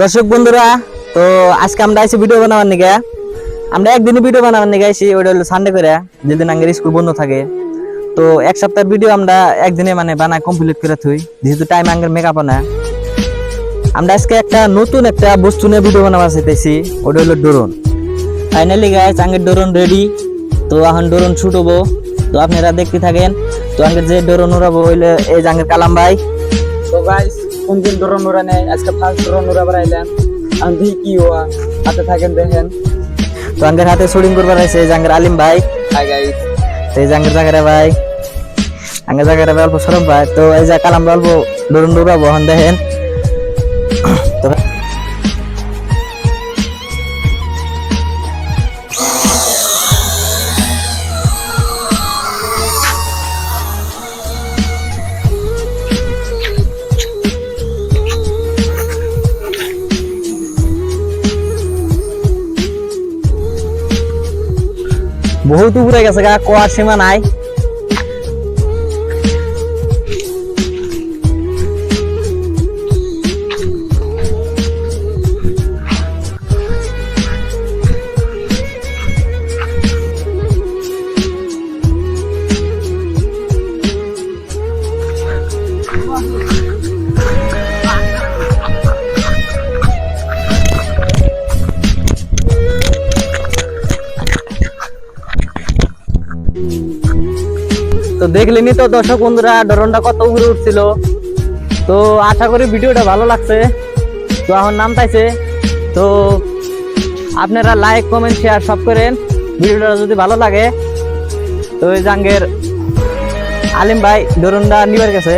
দর্শক বন্ধুরা, তো আজকে আমরা আইছি ভিডিও বানাবার নিকে আমরা একদিনই ভিডিও বানাবার নিকে আইছি, ওইটা হলো সানডে করে, যেদিন আঙ্গের স্কুল বন্ধ থাকে। তো এক সপ্তাহ ভিডিও আমরা একদিনে মানে বানায় কমপ্লিট করে থুই, যেহেতু টাইম আঙ্গের মেকআপ না আমরা আজকে একটা নতুন একটা বস্তু নিয়ে ভিডিও বানাবার চাইতেছি ওটা হলো ড্রোন ফাইনালি গাইস আঙ্গের ড্রোন রেডি তো এখন ড্রোন ছুটবো তো আপনারা দেখতে থাকেন, তো আঙ্গের যে ড্রোন উড়াবো হইলে এই যে আঙ্গের কালাম ভাই। তো গাইস কোন দিন ড্রোন উড়ানে আজকে ফার্স্ট ড্রোন উড়াবার আইলাম আন্ধি কি হওয়া হাতে থাকেন দেখেন। তো আঙ্গের হাতে শুটিং করবার আছে যে আলিম ভাই। হাই গাইস তো এই যে আঙ্গের জায়গাটা ভাই। আঙ্গের জাগারে ভাই অল্প সরব ভাই। তো এই যে কালাম অল্প ডরুন ডুরাবো হন দেখেন। তো বহুত উপরে গেছে গা কোয়ার সীমা নাই। তো দেখলেনি তো দর্শক বন্ধুরা ডরনটা কত উপরে উঠছিল। তো আশা করি ভিডিওটা ভালো লাগছে। তো এখন নাম পাইছে তো আপনারা লাইক কমেন্ট শেয়ার সব করেন। ভিডিওটা যদি ভালো লাগে, তো ওই জাঙ্গের আলিম ভাই ডরনটা নিবার গেছে